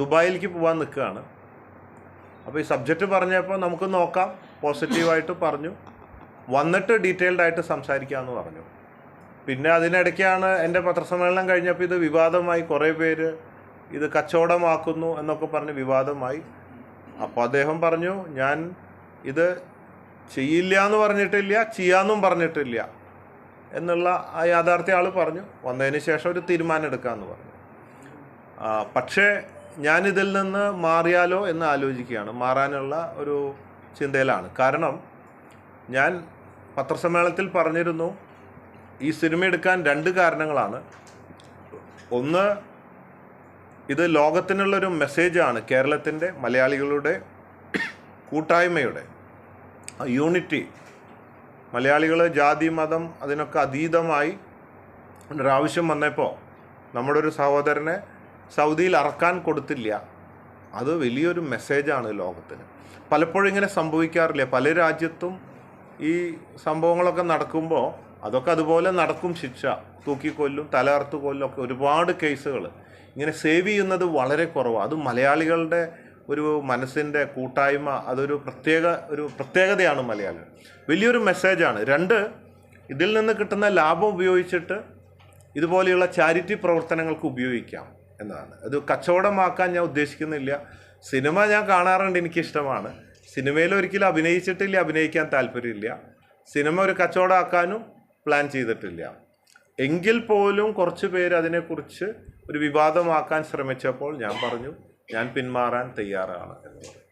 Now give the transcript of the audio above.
ദുബായിലേക്ക് പോകാൻ നിൽക്കുകയാണ്. അപ്പോൾ ഈ സബ്ജക്റ്റ് പറഞ്ഞപ്പോൾ നമുക്ക് നോക്കാം. പോസിറ്റീവായിട്ട് പറഞ്ഞു. വന്നിട്ട് ഡീറ്റെയിൽഡ് ആയിട്ട് സംസാരിക്കാമെന്ന് പറഞ്ഞു. പിന്നെ അതിനിടയ്ക്കാണ് എന്റെ പത്രസമ്മേളനം കഴിഞ്ഞപ്പോൾ ഇത് വിവാദമായി. കുറേ പേര് ഇത് കച്ചവടമാക്കുന്നു എന്നൊക്കെ പറഞ്ഞ് വിവാദമായി. അപ്പോൾ അദ്ദേഹം പറഞ്ഞു ഞാൻ ഇത് ചെയ്യില്ല എന്ന് പറഞ്ഞിട്ടില്ല ചെയ്യാമെന്നും പറഞ്ഞിട്ടില്ല എന്നുള്ള ആ യാഥാർത്ഥ്യ ആൾ പറഞ്ഞു. വന്നതിന് ശേഷം ഒരു തീരുമാനം എടുക്കാമെന്ന് പറഞ്ഞു. പക്ഷേ ഞാനിതിൽ നിന്ന് മാറിയാലോ എന്ന് ആലോചിക്കുകയാണ്. മാറാനുള്ള ഒരു ചിന്തയിലാണ്. കാരണം ഞാൻ പത്രസമ്മേളനത്തിൽ പറഞ്ഞിരുന്നു ഈ സിനിമ എടുക്കാൻ രണ്ട് കാരണങ്ങളാണ്. ഒന്ന് ഇത് ലോകത്തിനുള്ളൊരു മെസ്സേജാണ് കേരളത്തിന്റെ മലയാളികളുടെ കൂട്ടായ്മയുടെ. യൂണിറ്റി മലയാളികൾ ജാതി മതം അതിനൊക്കെ അതീതമായി ഒരാവശ്യം വന്നപ്പോൾ നമ്മുടെ ഒരു സഹോദരനെ സൗദിയിൽ അറക്കാൻ കൊടുത്തില്ല. അത് വലിയൊരു മെസ്സേജാണ് ലോകത്തിന്. പലപ്പോഴും ഇങ്ങനെ സംഭവിക്കാറില്ല? പല രാജ്യത്തും ഈ സംഭവങ്ങളൊക്കെ നടക്കുമ്പോൾ അതൊക്കെ അതുപോലെ നടക്കും ശിക്ഷ. തൂക്കിക്കൊല്ലും തലയർത്ത് കൊല്ലും ഒക്കെ ഒരുപാട് കേസുകൾ ഇങ്ങനെ സേവ് ചെയ്യുന്നത് വളരെ കുറവാണ് അത് മലയാളികളുടെ ഒരു മനസ്സിന്റെ കൂട്ടായ്മ അതൊരു പ്രത്യേക ഒരു പ്രത്യേകതയാണ് മലയാളികൾ. വലിയൊരു മെസ്സേജാണ് രണ്ട് ഇതിൽ നിന്ന് കിട്ടുന്ന ലാഭം ഉപയോഗിച്ചിട്ട് ഇതുപോലെയുള്ള ചാരിറ്റി പ്രവർത്തനങ്ങൾക്ക് ഉപയോഗിക്കാം. എന്നതാണ് അത് കച്ചവടമാക്കാൻ ഞാൻ ഉദ്ദേശിക്കുന്നില്ല. സിനിമ ഞാൻ കാണാറുണ്ട് എനിക്കിഷ്ടമാണ്. സിനിമയിൽ ഒരിക്കലും അഭിനയിച്ചിട്ടില്ല അഭിനയിക്കാൻ താല്പര്യമില്ല. സിനിമ ഒരു കച്ചവടമാക്കാനും പ്ലാൻ ചെയ്തിട്ടില്ല. എങ്കിൽ പോലും കുറച്ച് പേര് അതിനെക്കുറിച്ച് ഒരു വിവാദമാക്കാൻ ശ്രമിച്ചപ്പോൾ ഞാൻ പറഞ്ഞു ഞാൻ പിന്മാറാൻ തയ്യാറാണ് എന്ന് പറഞ്ഞു.